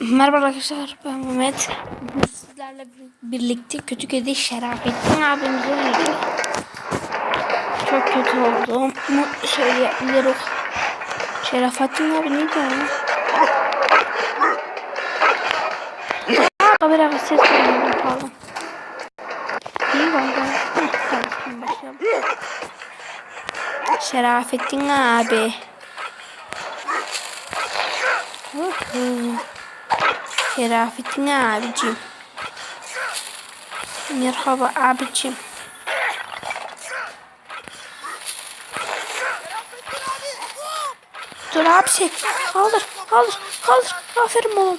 Merhaba arkadaşlar ben Mehmet. Bugün sizlerle birlikte kötü kedi Şerafettin abimizi oynayacağız. Çok kötü olduğumu söyleyebilirim. Şerafettin abi neydi ya? Aa, bir ses veriyorum pardon. İyi. Heh, Tamam. Şerafettin abi. Hı hı. Şerafettin abicim. Merhaba abicim. Dur abisi. Kaldır. Kaldır. Kaldır. Aferin oğlum.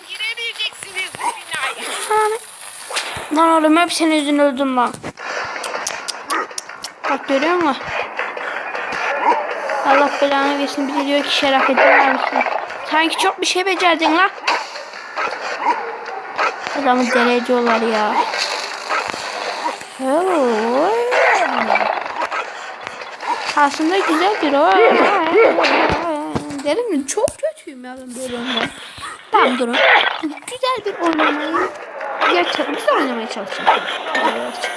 Hani. Lan oğlum hep senin yüzünden öldüm lan. Bak görüyor musun? Allah belanı versin. Bir de diyor ki Şerafettin abisin. Sanki çok bir şey becerdin lan. Adamı ediyorlar ya. Aslında güzel bir o. Derim mi? Çok kötüyüm ya ben böyle oyunlar. Tamam durun. Güzel bir oynamayı gerçekten güzel oynamaya çalışacağım. Evet.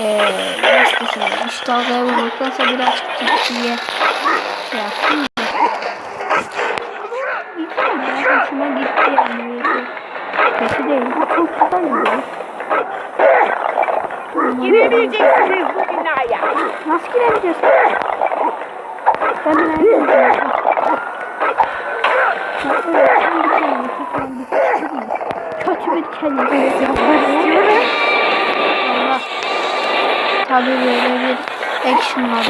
Eee nasıl desem işte dalgaya vurduktansa birazcık ciddiye şey yaptım değil. Güzel gidiyor. Giremeyeceksiniz bu binaya. Nasıl girebileceğiz? Ben de nerede gireceğim? Kötü bir kelime. Allah. Tabii böyle bir action var.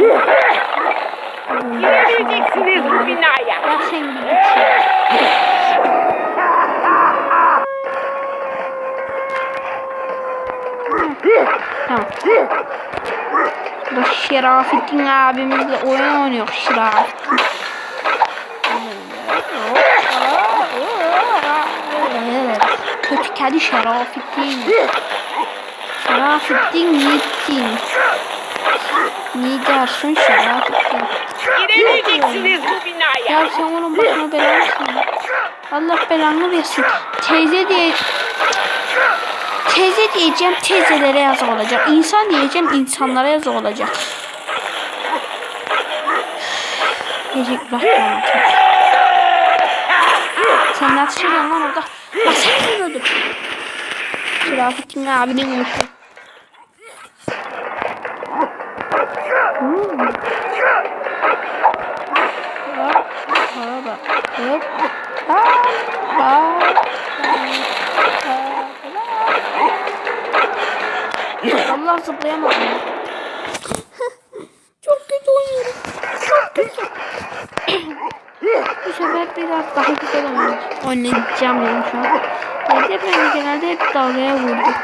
Giremeyeceksiniz bu binaya. Ya sen bir git ya. Tamam. Bu Şerafettin abimizle oyun oynuyor Şerafettin. Kötü kedi Şerafettin. Şerafettin Nittin. Ne dersin Şerafettin? Giremeyeceksiniz bu binaya. Ya sen onun başına belanı mısın? Allah belanı versin. Teyze diye... Teyze diyeceğim teyzelere yazık olacak. İnsan diyeceğim insanlara yazık olacak. Diyecek bana. Sen ne atışıyorsun lan orada? Bak sen biliyordun. Şerafettin abinin uyuşu. Hmm. Hop, hop, hop. Hop, hop. Allah zıplayamadım. ya. Çok kötü oynuyorum. Çok kötü. Bu sefer biraz daha güzel oynayacağım. Oynayacağım dedim şu an. Neyse ben genelde hep dalgaya vurdum.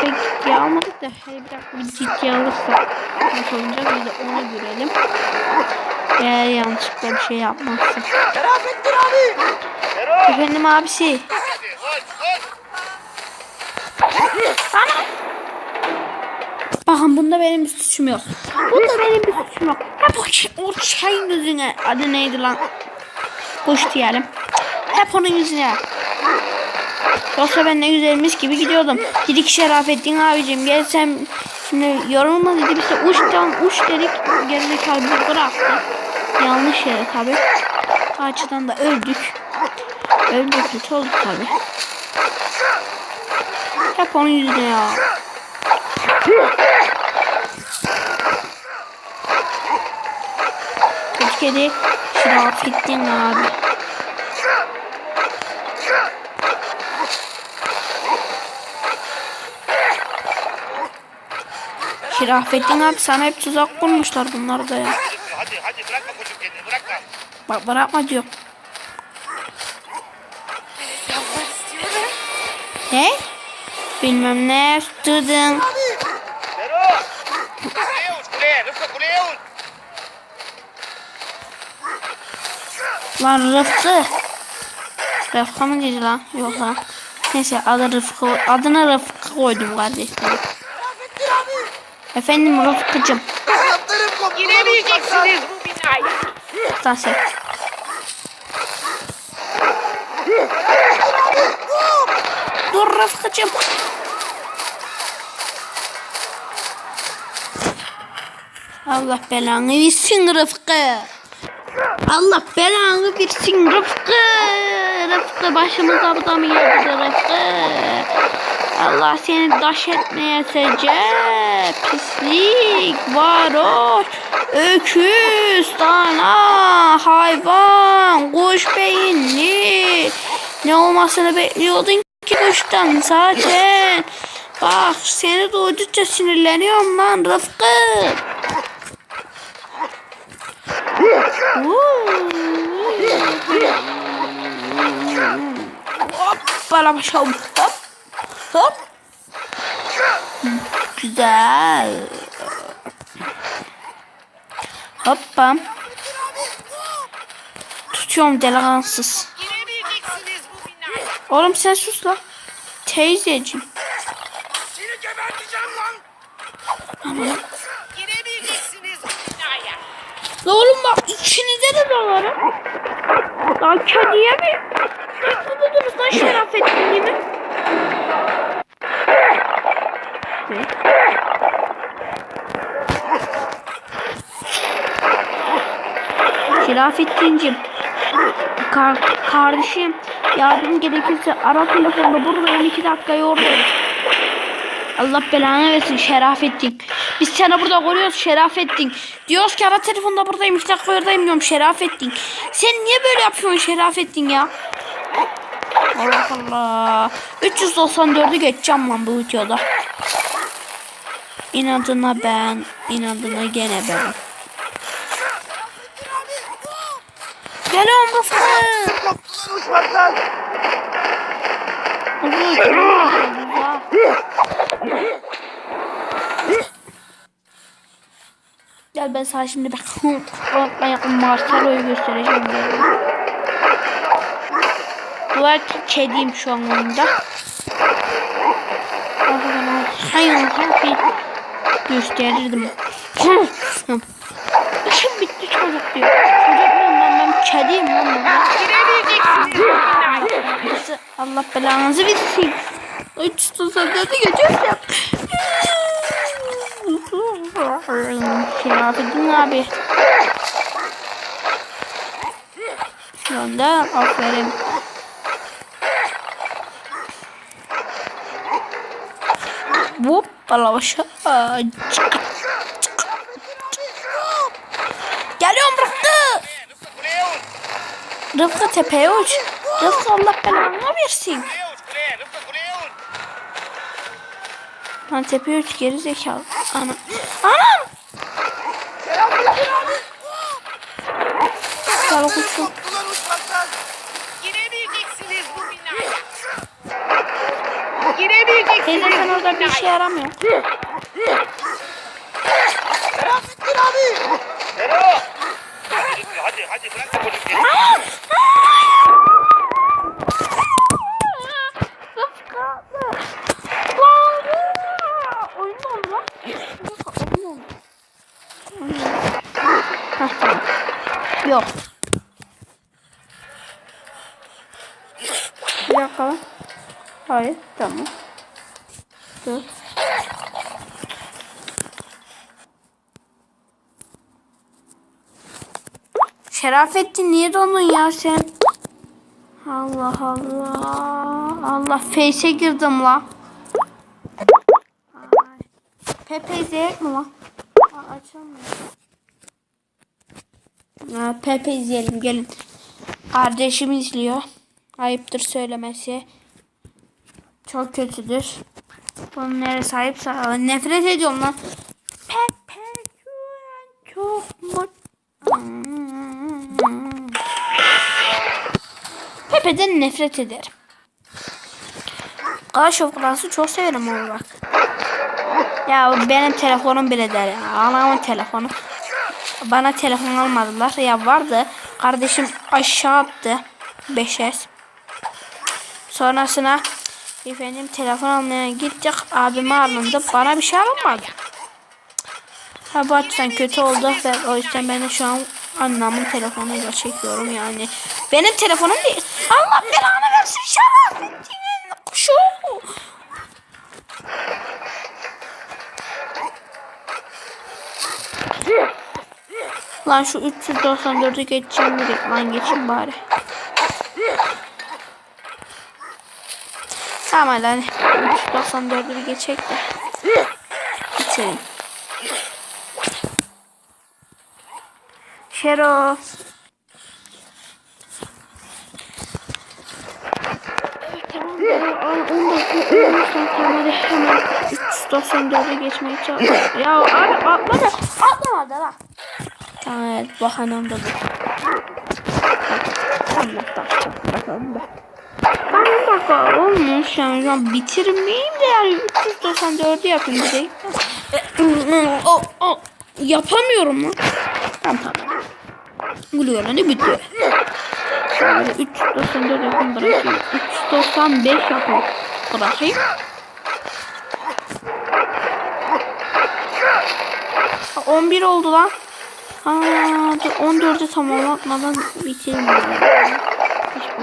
Pek ciddiye almadık da hele bir dakika bir ciddiye alırsak nasıl olacak bir de onu görelim. Eğer yanlışlıkla bir şey yapmazsın. Şerafettin abi. Efendim abisi. Ana. Bunda benim bir suçum yok. Bunda benim bir suçum yok. Hep o, o şeyin yüzüne. Adı neydi lan? Kuş diyelim. Hep onun yüzüne. Yoksa ben ne güzelmiş gibi gidiyordum. Dedik Şerafettin abicim gel sen şimdi yorulma dedi biz de uçtan uç dedik gerizekalı bizi bıraktı. Yanlış yere tabi. Açıdan da öldük. Öldük kötü olduk tabi. Hep onun yüzüne ya. Kedi Şerafettin abi. Şerafettin abi sana hep tuzak kurmuşlar bunlar da ya. Hadi hadi bırakma çocuk kendini bırakma. Bak bırakma diyor. Ne? Bilmem ne tutun. Zero. Kuleye uç kuleye. Rıfkı kuleye uç. Lan Rıfkı. Rıfkı mı dedi lan? Yok lan. Neyse adı Rıfkı. Adına Rıfkı koydum abi. Efendim Rıfkıcım. Giremeyeceksiniz bu binaya. Sen sen. Rıfkı'cım. Allah belanı versin Rıfkı. Allah belanı versin Rıfkı. Rıfkı başımıza bu da mı geldi Rıfkı? Allah seni daş etmeye secde. Pislik, varoş, öküz, dana, hayvan, kuş beyinli. Ne olmasını bekliyordun ki kuştan zaten. Bak seni duydukça sinirleniyorum lan Rıfkı. Hop bana başım. Hop. Hop. Güzel. Hoppa. Tutuyorum delikansız. Oğlum sen sus la. Teyzeciğim. Seni geberteceğim lan. Giremeyeceksiniz bu binaya. Oğlum bak içinize de dalarım. Lan kediye mi? Ne buldunuz lan Şerafettin'imi? Ne? Şerafettin'cim. Kar kardeşim yardım gerekirse ara telefonda buradayım iki dakika oradayım. Allah belanı versin Şerafettin. Biz seni burada koruyoruz Şerafettin. Diyoruz ki ara telefonda buradayım dakika oradayım diyorum Şerafettin. Sen niye böyle yapıyorsun Şerafettin ya? Allah Allah. 394'ü geçeceğim lan bu videoda. İnadına ben, inadına gene ben. Geliyorum Rıfkı. Korktular uçmaktan. Gel ben sana şimdi bak Frontman yakın Marcelo'yu göstereceğim. Gel. Duvar ki kediyim şu an oyunda. Hayır, hayır, gösterirdim. İşim bitti çocuk diyor. Çocuk ne lan ben kediyim lan. Allah belanızı versin. Üç tutsa dedi geçiyorsun. 26 gün abi. Şu anda aferin. Hoppala başa. Geliyorum Rıfkı. Rıfkı tepeye uç. Rıfkı Allah belanı versin. Lan tepeye uç geri zekalı. Ana. Anam. Sağ kuşum. Giremeyeceksiniz bu binaya. Teyze Giremeyeceksiniz sen bu orada bir işe yaramıyor. Şerafettin abi. Ero. Rıfkı hadi hadi bırak da çocuk kendini. Oyun oldu lan. Oyun oldu. Hah tamam. Yok. Bir dakika lan. Hayır tamam. Dur. Şerafettin niye dondun ya sen? Allah Allah. Allah face'e girdim la. Pepe izleyecek mi lan? Aa, Pepe izleyelim gelin. Kardeşim izliyor. Ayıptır söylemesi. Çok kötüdür. Bunun neresi ayıpsa nefret ediyorum lan. Pepe çok mutlu. Pepe'den nefret ederim. Clash of Clans'ı çok severim ama bak. Ya benim telefonum bile der ya. Anamın telefonu. Bana telefon almadılar. Ya vardı. Kardeşim aşağı attı. 5S. Sonrasına Efendim telefon almaya gittik. Abime alındı. Bana bir şey alınmadı. Ha bu açıdan kötü oldu ve o yüzden ben de şu an annemin telefonuyla çekiyorum yani. Benim telefonum değil. Allah belanı versin şerefsiz kuşu. Lan şu 394'ü geçeceğim direkt lan geçin bari. Tamam hadi hadi. 394'ü geçecek de. Bitirin. Şero. Tamam. Al 10 dakika olmuşsan tamam hadi hemen 394'e geçmeye çalış. Ya abi atma da atlama da lan. Tamam evet bahanam da bu. Dakika bakalım da. Ben 10 dakika olmuş yani şu an bitirmeyeyim de yani 394'ü yapayım bir de. o, o, yapamıyorum lan. Tamam tamam. Buluyor hani bitiyor. Şöyle 394 yapayım bırakayım. 395 yapayım bırakayım. Ha, 11 oldu lan. Ha, dur 14'ü tamamlatmadan bitireyim.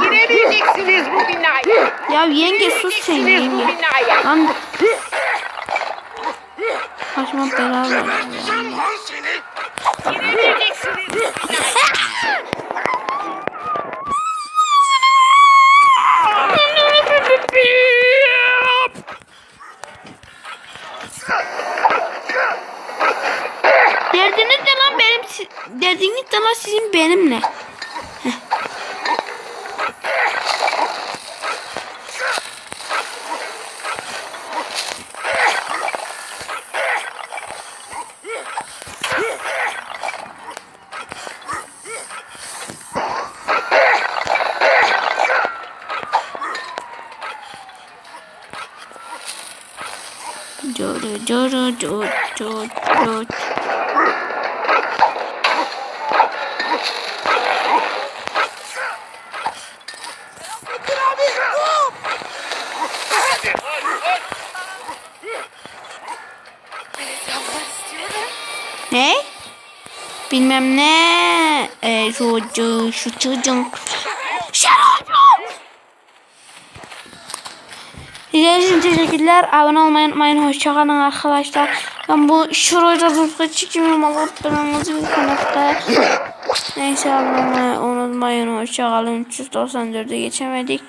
Giremeyeceksiniz bu binaya. Ya yenge sus sen yenge. Lan başıma bela ver. Giremeyeceksiniz. Derdiniz de lan benim derdiniz de lan sizin benimle. Hadi koş koş. Ne? Bilmem ne. E, şu, şu, şu çocuğun. İzlediğiniz için teşekkürler. Abone olmayı unutmayın. Hoşçakalın arkadaşlar. Ben bu şurada hızlı çıkıyorum. Allah belanızı bir kanalda. Neyse abone olmayı unutmayın. Hoşçakalın. 394'e geçemedik.